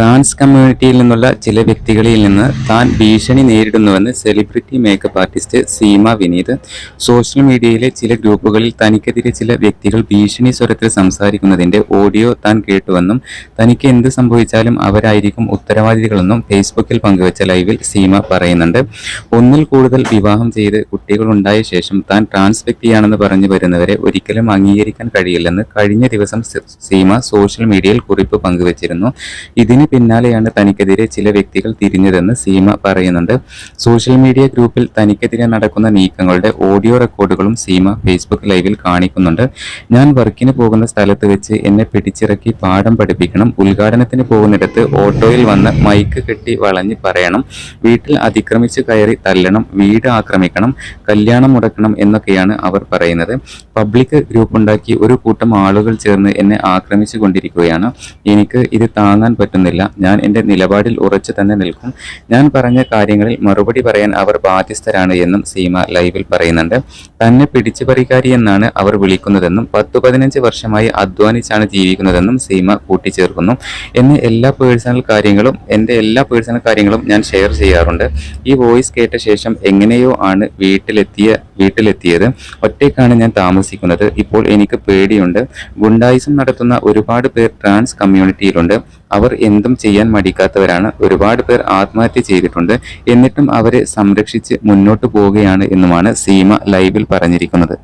Trans കമ്മ്യൂണിറ്റിയിൽ നിന്നുള്ള ചില വ്യക്തികളിൽ നിന്ന് താൻ ഭീഷണി നേരിടുന്നുവെന്ന് celebrity makeup artist Seema Vineeth social മീഡിയയിലെ ചില ഗ്രൂപ്പുകളിൽ തനിക്കെതിരെ ചില വ്യക്തികൾ ഭീഷണി സ്വരത്തിൽ സംസാരിക്കുന്നതിന്റെ ഓഡിയോ താൻ കേട്ടുവെന്നും തനിക്ക് എന്ത് സംഭവിച്ചാലും അവരായിരിക്കും ഉത്തരവാദികളെന്നും ഫേസ്ബുക്കിൽ പങ്കുവച്ച ലൈവിൽ സീമ പറയുന്നുണ്ട്. ഒന്നിൽ കൂടുതൽ വിവാഹം ചെയ്ത് കുട്ടികളുണ്ടായ ശേഷം താൻ ട്രാൻസ് വ്യക്തിയാണെന്ന് പറഞ്ഞു വരുന്നവരെ ഒരിക്കലും അംഗീകരിക്കാൻ കഴിയില്ലെന്ന് കഴിഞ്ഞ ദിവസം സീമ സോഷ്യൽ മീഡിയയിൽ കുറിപ്പ് പങ്കുവച്ചിരുന്നു. ഇതിന് പിന്നാലെയാണ് തനിക്കെതിരെ ചില വ്യക്തികൾ തിരിഞ്ഞതെന്ന് സീമ പറയുന്നുണ്ട്. സോഷ്യൽ മീഡിയ ഗ്രൂപ്പിൽ തനിക്കെതിരെ നടക്കുന്ന നീക്കങ്ങളുടെ ഓഡിയോ റെക്കോർഡുകളും സീമ ഫേസ്ബുക്ക് ലൈവിൽ കാണിക്കുന്നുണ്ട്. ഞാൻ വർക്കിന് പോകുന്ന സ്ഥലത്ത് വെച്ച് എന്നെ പിടിച്ചിറക്കി പാഠം പഠിപ്പിക്കണം. ഉദ്ഘാടനത്തിന് പോകുന്നിടത്ത് ഓട്ടോയിൽ വന്ന് മൈക്ക് കെട്ടി വളഞ്ഞ് പറയണം. വീട്ടിൽ അതിക്രമിച്ച് കയറി തല്ലണം. വീട് ആക്രമിക്കണം. കല്യാണം മുടക്കണം എന്നൊക്കെയാണ് അവർ പറയുന്നത്. പബ്ലിക് ഗ്രൂപ്പ് ഉണ്ടാക്കി ഒരു കൂട്ടം ആളുകൾ ചേർന്ന് എന്നെ ആക്രമിച്ചു കൊണ്ടിരിക്കുകയാണ്. എനിക്ക് ഇത് താങ്ങാൻ പറ്റുന്നില്ല. ഞാൻ എന്റെ നിലപാടിൽ ഉറച്ചു തന്നെ നിൽക്കും. ഞാൻ പറഞ്ഞ കാര്യങ്ങളിൽ മറുപടി പറയാൻ അവർ ബാധ്യസ്ഥരാണ് എന്നും സീമ ലൈവിൽ പറയുന്നുണ്ട്. തന്നെ പിടിച്ചുപറിക്കാരി എന്നാണ് അവർ വിളിക്കുന്നതെന്നും പത്തു പതിനഞ്ച് വർഷമായി അധ്വാനിച്ചാണ് ജീവിക്കുന്നതെന്നും സീമ കൂട്ടിച്ചേർക്കുന്നു. എന്നെ എല്ലാ പേഴ്സണൽ കാര്യങ്ങളും എന്റെ എല്ലാ പേഴ്സണൽ കാര്യങ്ങളും ഞാൻ ഷെയർ ചെയ്യാറുണ്ട്. ഈ വോയിസ് കേട്ട ശേഷം എങ്ങനെയോ ആണ് വീട്ടിലെത്തിയ വീട്ടിലെത്തിയത്. ഒറ്റയ്ക്കാണ് ഞാൻ താമസിക്കുന്നത്. ഇപ്പോൾ എനിക്ക് പേടിയുണ്ട്. ഗുണ്ടായിസം നടത്തുന്ന ഒരുപാട് പേർ ട്രാൻസ് കമ്മ്യൂണിറ്റിയിലുണ്ട്. അവർ എന്തും ചെയ്യാൻ മടിക്കാത്തവരാണ് ഒരുപാട് പേർ ആത്മഹത്യ ചെയ്തിട്ടുണ്ട്. എന്നിട്ടും അവരെ സംരക്ഷിച്ച് മുന്നോട്ട് പോവുകയാണ് എന്നുമാണ് സീമ ലൈവിൽ പറഞ്ഞിരിക്കുന്നത്.